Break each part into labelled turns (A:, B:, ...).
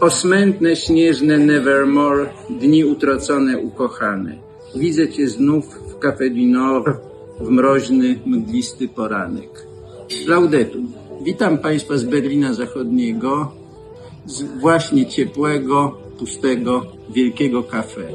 A: Osmętne, śnieżne Nevermore, dni utracone, ukochane. Widzę Cię znów w Café du Nord w mroźny, mglisty poranek. Laudetum. Witam Państwa z Berlina Zachodniego, z właśnie ciepłego, pustego, wielkiego kafe.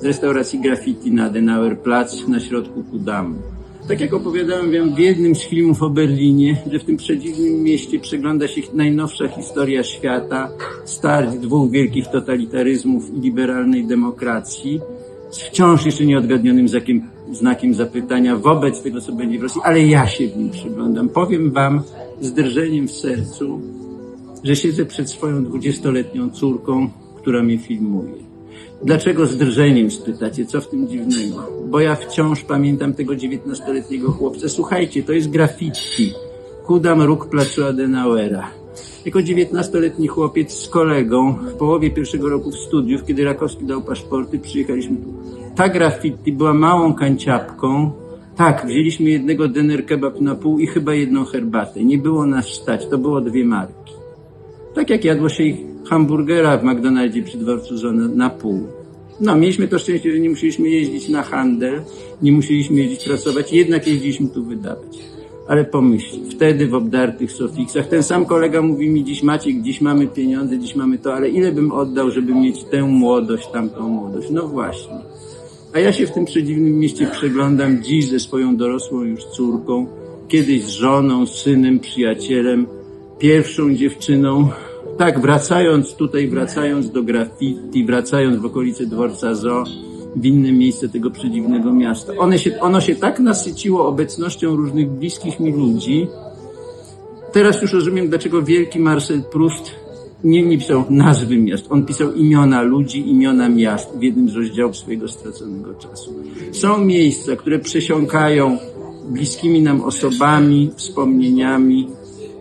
A: Z restauracji Graffiti na Adenauer Platz na środku Kudamu. Tak jak opowiadałem w jednym z filmów o Berlinie, że w tym przedziwnym mieście przegląda się najnowsza historia świata, starć dwóch wielkich totalitaryzmów i liberalnej demokracji, z wciąż jeszcze nieodgadnionym znakiem zapytania wobec tego, co będzie w Rosji, ale ja się w nim przyglądam. Powiem Wam z drżeniem w sercu, że siedzę przed swoją dwudziestoletnią córką, która mnie filmuje. Dlaczego z drżeniem spytacie? Co w tym dziwnego? Bo ja wciąż pamiętam tego dziewiętnastoletniego chłopca. Słuchajcie, to jest graffiti. Kudam róg placu Adenauera. Jako dziewiętnastoletni chłopiec z kolegą w połowie pierwszego roku studiów, kiedy Rakowski dał paszporty, przyjechaliśmy tu. Ta graffiti była małą kanciapką. Tak, wzięliśmy jednego dener kebab na pół i chyba jedną herbatę. Nie było nas stać, to było dwie marki. Tak jak jadło się ich hamburgera w McDonaldzie przy dworcu Żona na pół. No, mieliśmy to szczęście, że nie musieliśmy jeździć na handel, nie musieliśmy jeździć pracować, jednak jeździliśmy tu wydawać. Ale pomyśl, wtedy w obdartych sofiksach, ten sam kolega mówi mi dziś Maciek, dziś mamy pieniądze, dziś mamy to, ale ile bym oddał, żeby mieć tę młodość, tamtą młodość? No właśnie. A ja się w tym przedziwnym mieście przeglądam dziś ze swoją dorosłą już córką, kiedyś z żoną, synem, przyjacielem, pierwszą dziewczyną. Tak, wracając tutaj, wracając do graffiti, wracając w okolice dworca Zoo, w inne miejsce tego przedziwnego miasta. One się, ono się tak nasyciło obecnością różnych bliskich mi ludzi. Teraz już rozumiem, dlaczego wielki Marcel Proust nie, nie pisał nazwy miast. On pisał imiona ludzi, imiona miast w jednym z rozdziałów swojego straconego czasu. Są miejsca, które przesiąkają bliskimi nam osobami, wspomnieniami,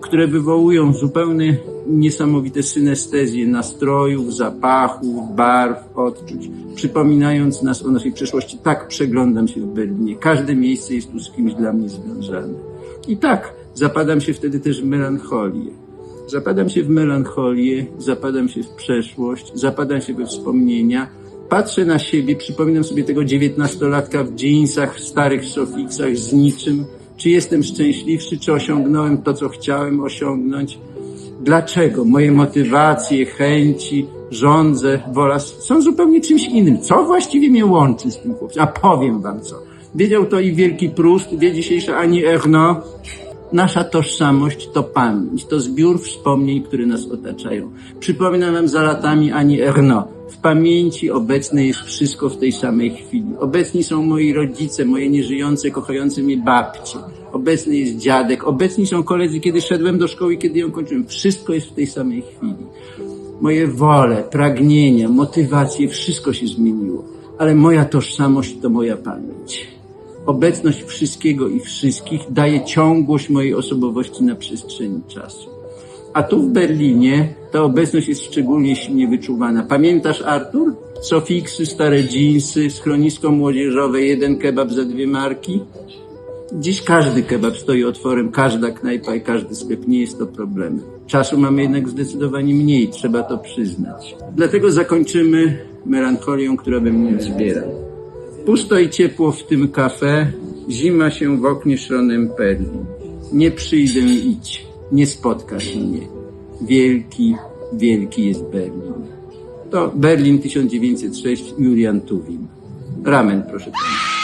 A: które wywołują zupełnie niesamowite synestezje nastrojów, zapachów, barw, odczuć, przypominając nas o naszej przeszłości. Tak przeglądam się w Berlinie. Każde miejsce jest tu z kimś dla mnie związane. I tak zapadam się wtedy też w melancholię. Zapadam się w melancholię, zapadam się w przeszłość, zapadam się we wspomnienia. Patrzę na siebie, przypominam sobie tego dziewiętnastolatka w dżinsach, w starych sofiksach, z niczym. Czy jestem szczęśliwszy, czy osiągnąłem to, co chciałem osiągnąć? Dlaczego? Moje motywacje, chęci, żądze, wola są zupełnie czymś innym. Co właściwie mnie łączy z tym chłopcem? A powiem wam co. Wiedział to i wielki Proust, wie dzisiejsza Ani Ernaux. Nasza tożsamość to pamięć, to zbiór wspomnień, które nas otaczają. Przypominam wam za latami Ani Ernaux. W pamięci obecne jest wszystko w tej samej chwili. Obecni są moi rodzice, moje nieżyjące, kochające mnie babcie. Obecny jest dziadek, obecni są koledzy, kiedy szedłem do szkoły, kiedy ją kończyłem. Wszystko jest w tej samej chwili. Moje wole, pragnienia, motywacje, wszystko się zmieniło. Ale moja tożsamość to moja pamięć. Obecność wszystkiego i wszystkich daje ciągłość mojej osobowości na przestrzeni czasu. A tu w Berlinie ta obecność jest szczególnie silnie wyczuwana. Pamiętasz, Artur? Sofiksy, stare dżinsy, schronisko młodzieżowe, jeden kebab za dwie marki? Dziś każdy kebab stoi otworem, każda knajpa i każdy sklep. Nie jest to problemem. Czasu mamy jednak zdecydowanie mniej, trzeba to przyznać. Dlatego zakończymy melancholią, która we mnie wzbiera. Pusto i ciepło w tym kafe, zima się w oknie szronem perli. Nie przyjdę idź, nie spotkasz mnie. Wielki, wielki jest Berlin. To Berlin 1906, Julian Tuwim. Ramen, proszę pana.